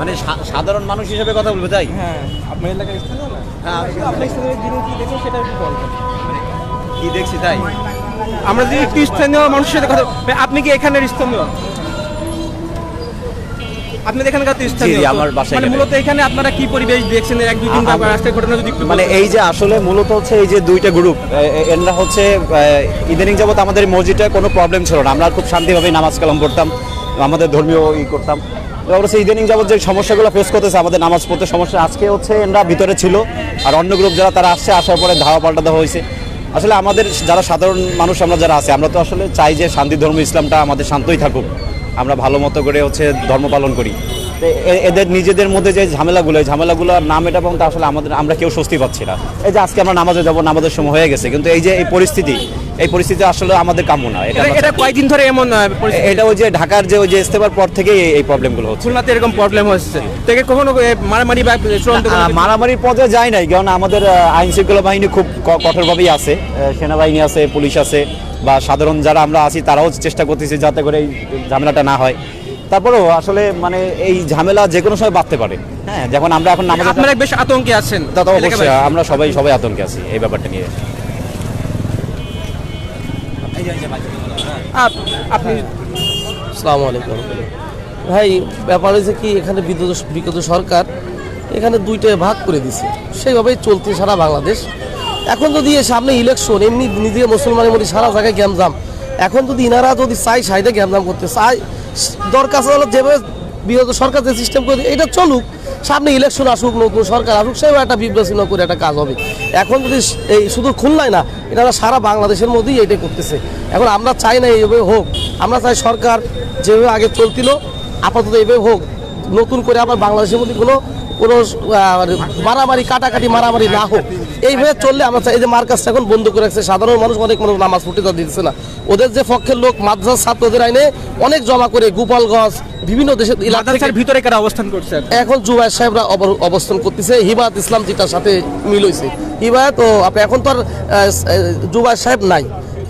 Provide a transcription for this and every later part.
মানে সাধারণ মানুষ হিসেবে কথা বলবে তাই? হ্যাঁ আপনার এলাকার স্থানীয় না হ্যাঁ আপনার স্থানীয় যিনি কি দেখেন সেটা একটু বলবেন। কি দেখছি তাই? আমরা যদি একটু স্থানীয় মানুষের সাথে কথা আপনি কি এখানের স্থানীয়? আপনি এখানকার তো স্থানীয় আমার বাসা মানে এখানে। মূলত এখানে আপনারা কি পরিবেশ দেখছেন? এক দুই দিন আ- রাস্তায় ঘটনা যদি মানে এই যে আসলে মূলত হচ্ছে এই যে দুইটা গ্রুপ এরা হচ্ছে আহ, ইদানিং যাবত আমাদের মসজিদে কোনো প্রবলেম ছিল না। আমরা খুব শান্তিভাবে নামাজ কালাম পড়তাম আমাদের ধর্মীয় ই করতাম। হচ্ছে ইদানিং যাবত যে সমস্যাগুলো ফেস করতেছে, আমাদের নামাজ পড়তে সমস্যা আজকে হচ্ছে এরা ভিতরে ছিল আর অন্য গ্রুপ যারা তারা আসছে, আসার পরে ধাওয়া পাল্টা দেওয়া হয়েছে। আসলে আমাদের যারা সাধারণ মানুষ আমরা যারা আছে, আমরা তো আসলে চাই যে শান্তি ধর্ম ইসলামটা আমাদের শান্তই থাকুক। আমরা ভালো মতো করে হচ্ছে ধর্ম পালন করি। এদের নিজেদের মধ্যে যে ঝামেলাগুলো ঝামেলাগুলো নাম এটা পর্যন্ত আসলে আমাদের, আমরা কেউ স্বস্তি পাচ্ছি না। এই যে আজকে আমরা নামাজে যাব, নামাজের সময় হয়ে গেছে, কিন্তু এই যে এই পরিস্থিতি এই পরিস্থিতি আসলে আমাদের কাম্য না এটা এটা কয়েকদিন ধরে এমন এটা ওই যে ঢাকার যে ওই যে ইস্তেমার পর থেকেই এই- প্রবলেমগুলো হচ্ছে। খুলনাতে এরকম প্রবলেম হচ্ছে। থেকে কখনো মারামারি বা মারামারির পর্যায়ে যায় নাই কারণ আমাদের আইন শৃঙ্খলা বাহিনী খুব কঠোরভাবেই আছে। সেনাবাহিনী আছে পুলিশ আছে বা সাধারণ যারা আমরা আছি তারাও চেষ্টা করতেছি যাতে করে এই ঝামেলাটা না হয়। তারপরেও আসলে মানে এই ঝামেলা যে কোনো সময় বাড়তে পারে। হ্যাঁ যখন আমরা এখন নামাজ আপনারা বেশ আতঙ্কে আছেন তো অবশ্যই আমরা সবাই সবাই আতঙ্কে আছি এই ব্যাপারটা নিয়ে। আপনি আসসালামু আলাইকুম। ভাই, ব্যাপার হয়েছে কি, এখানে বিগত বিগত সরকার এখানে দুইটা ভাগ করে দিছে। সেইভাবেই চলতে সারা বাংলাদেশ। এখন যদি সামনে ইলেকশন এমনি নিজে মুসলমানের মধ্যে সারা জায়গায় গ্যামজাম। এখন যদি ইনারা যদি চাই সাইডে গ্যামজাম করতে চায় দরকার যেভাবে বিগত সরকার যে সিস্টেম করে এটা চলুক, সামনে ইলেকশন আসুক, নতুন সরকার আসুক, সেও একটা বিবেচনা করে একটা কাজ হবে। এখন যদি এই শুধু খুলনায় না, এটা সারা বাংলাদেশের মধ্যেই এটা করতেছে। এখন আমরা চাই না এইভাবে হোক, আমরা চাই সরকার যেভাবে আগে চলছিল, আপাতত এইভাবে হোক, নতুন করে আবার বাংলাদেশের মধ্যে কোনো কোনো মারামারি, কাটাকাটি, মারামারি না হোক। এইভাবে চললে আমরা এই যে মার্কাসটা এখন বন্ধ করে রাখছে। সাধারণ মানুষ অনেক মানুষ নামাজ পড়তে দিচ্ছে না। ওদের যে পক্ষের লোক মাদ্রাস ছাত্রদের আইনে অনেক জমা করে গোপালগঞ্জ বিভিন্ন দেশের মাদ্রাসার ভিতরে কারা অবস্থান করছে? এখন জুবাইর সাহেবরা অবস্থান করতেছে। হিবাত ইসলাম যেটার সাথে মিল হয়েছে হিবায়ত ও আপনি এখন তো আর জুবাইর সাহেব নাই।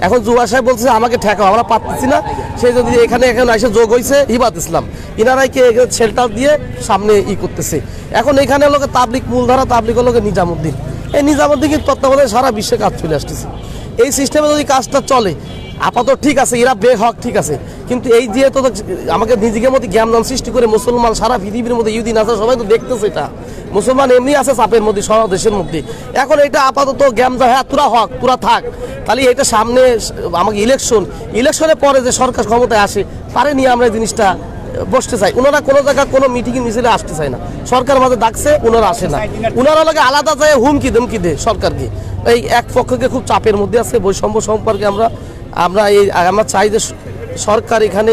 এখন জুবাইর সাহেব বলছে আমাকে ঠেকাও আমরা পাচ্ছি না। সেই যদি এখানে এখানে এসে যোগ হয়েছে হিবাত ইসলাম। ইনারাইকে শেল্টার দিয়ে সামনে ই করতেছে। এখন এখানে লোকে তাবলিক মূলধারা তাবলিক লোকে নিজামুদ্দিন। এই নিজামুদ্দিন কিন্তু তত্ত্বাবধানে সারা বিশ্বে কাজ চলে আসতেছে। এই সিস্টেমে যদি কাজটা চলে, আপাতত ঠিক আছে, এরা বে হক ঠিক আছে। কিন্তু এই যে তো আমাকে নিজেকে মধ্যে জ্ঞানদান সৃষ্টি করে মুসলমান সারা পৃথিবীর মধ্যে ইউদিন আছে সবাই তো দেখতেছে এটা। মুসলমান এমনি আছে চাপের মধ্যে, সারা দেশের মধ্যে। এখন এটা আপাতত জ্ঞানদান হ্যাঁ তোরা হক, তোরা থাক। তাহলে এটা সামনে আমাকে ইলেকশন ইলেকশনের পরে যে সরকার ক্ষমতায় আসে পারে নিয়ে আমরা জিনিসটা বসতে চাই ওনারা কোনো জায়গায় কোনো মিটিং মিছিলে আসতে চায় না। সরকার মাঝে ডাকছে ওনারা আসে না। ওনারা লাগে আলাদা যায় হুমকি ধমকি দেয় সরকারকে। এই এক পক্ষকে খুব চাপের মধ্যে আছে বৈষম্য সম্পর্কে আমরা আমরা এই আমরা চাই যে সরকার এখানে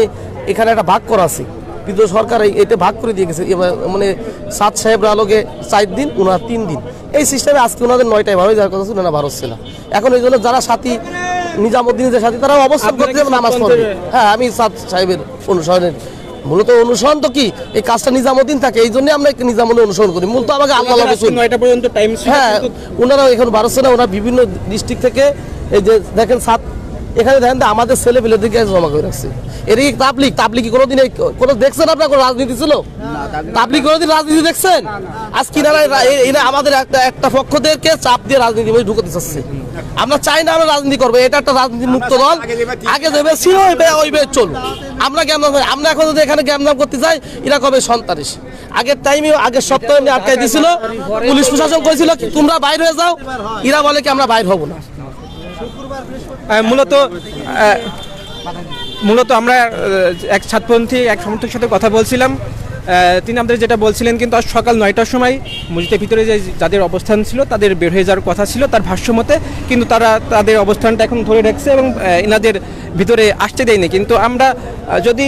এখানে একটা ভাগ করা আছে। কিন্তু সরকার এটা ভাগ করে দিয়ে গেছে মানে সাত সাহেবরা আলোকে চার দিন ওনারা তিন দিন। এই সিস্টেমে আজকে ওনাদের নয়টায় ভাবে যাওয়ার কথা ছিল না এখন এই জন্য যারা সাথী নিজামুদ্দিনের সাথী তারা অবস্থান করতে নামাজ পড়বে। হ্যাঁ আমি সাত সাহেবের অনুসরণের মূলত অনুসরণ তো কি? এই কাজটা নিজামুদ্দিন থাকে এই জন্য আমরা একটু নিজামুদ্দিন অনুসরণ করি। মূলত আমাকে আল্লাহ নয়টা পর্যন্ত টাইম হ্যাঁ ওনারা এখন ভারত না ওনারা বিভিন্ন ডিস্ট্রিক্ট থেকে এই যে দেখেন সাত এখানে দেখেন আমাদের ছেলে পেলেদেরকে জমা করে রাখছে। এর এই তাবলিক তাবলিক কি কোনোদিন কোনো দেখছেন আপনার কোনো রাজনীতি ছিল? তাবলিক কোনোদিন রাজনীতি দেখছেন? আজ কিনারা এরা আমাদের একটা একটা পক্ষদেরকে চাপ দিয়ে রাজনীতি মধ্যে ঢুকতে চাচ্ছে। আমরা চাই না আমরা রাজনীতি করব, এটা একটা রাজনীতি মুক্ত দল। আগে যেভাবে ছিল ওইভাবে ওইভাবে চলবে আমরা কেমন আমরা এখন যদি এখানে জ্ঞান করতে চাই, এরা কবে সন্তানিস আগের টাইমে আগের সপ্তাহে আটকাই দিছিল পুলিশ প্রশাসন করেছিল, তোমরা বাইরে হয়ে যাও। এরা বলে কি আমরা বাইর হব না। মূলত মূলত আমরা এক ছাত্রপন্থী এক সমর্থকের সাথে কথা বলছিলাম। তিনি আমাদের যেটা বলছিলেন কিন্তু আজ সকাল নয়টার সময় মসজিদের ভিতরে যে যাদের অবস্থান ছিল, তাদের বের হয়ে যাওয়ার কথা ছিল তার ভাষ্য মতে, কিন্তু তারা তাদের অবস্থানটা এখন ধরে রাখছে এবং এনাদের ভিতরে আসতে দেয়নি। কিন্তু আমরা যদি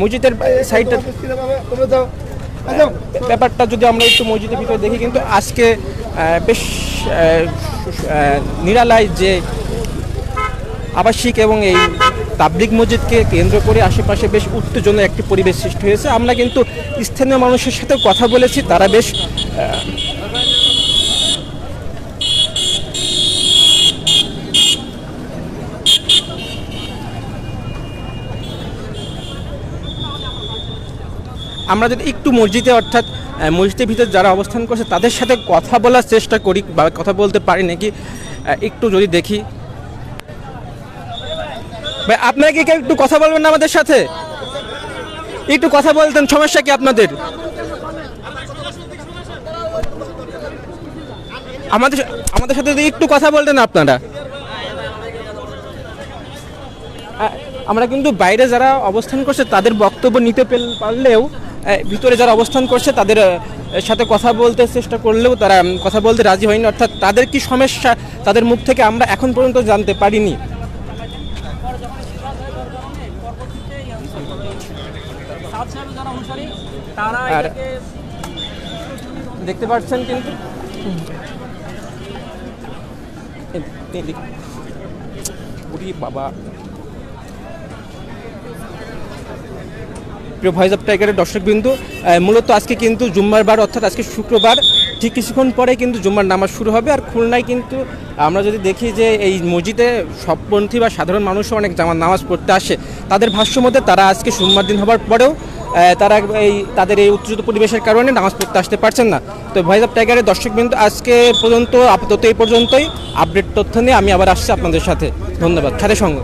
মসজিদের সাইডটা ব্যাপারটা যদি আমরা একটু মসজিদের ভিতরে দেখি, কিন্তু আজকে বেশ নিরালায় যে আবাসিক এবং এই তাবলিক মসজিদকে কেন্দ্র করে আশেপাশে বেশ উত্তেজনা একটি পরিবেশ সৃষ্টি হয়েছে। আমরা কিন্তু স্থানীয় মানুষের সাথে কথা বলেছি, তারা বেশ আমরা যদি একটু মসজিদে অর্থাৎ মসজিদের ভিতরে যারা অবস্থান করছে, তাদের সাথে কথা বলার চেষ্টা করি, বা কথা বলতে পারি নাকি একটু যদি দেখি। আপনারা কি একটু কথা বলবেন না আমাদের সাথে? একটু কথা বলতেন, সমস্যা কি আপনাদের? আমাদের আমাদের সাথে যদি একটু কথা বলতেন আপনারা। আমরা কিন্তু বাইরে যারা অবস্থান করছে, তাদের বক্তব্য নিতে পারলেও ভিতরে যারা অবস্থান করছে, তাদের সাথে কথা বলতে চেষ্টা করলেও তারা কথা বলতে রাজি হয়নি। অর্থাৎ তাদের কি সমস্যা, তাদের মুখ থেকে আমরা এখন পর্যন্ত জানতে পারিনি। আর দেখতে পাচ্ছেন কিন্তু। বাবা। প্রিয় ভয়েস অফ টাইগারের দর্শকবিন্দু মূলত আজকে কিন্তু জুম্মার বার, অর্থাৎ আজকে শুক্রবার। ঠিক কিছুক্ষণ পরে কিন্তু জুম্মার নামাজ শুরু হবে। আর খুলনায় কিন্তু আমরা যদি দেখি যে এই মসজিদে সবপন্থী বা সাধারণ মানুষও অনেক জামার নামাজ পড়তে আসে, তাদের ভাষ্য মধ্যে তারা আজকে সোমবার দিন হবার পরেও তারা এই, তাদের এই উত্তেজিত পরিবেশের কারণে নামাজ পড়তে আসতে পারছেন না। তো ভয়েস অফ টাইগারের দর্শকবিন্দু, আজকে পর্যন্ত, আপাতত এই পর্যন্তই। আপডেট তথ্য নিয়ে আমি আবার আসছি আপনাদের সাথে। ধন্যবাদ। সাথে সঙ্গে।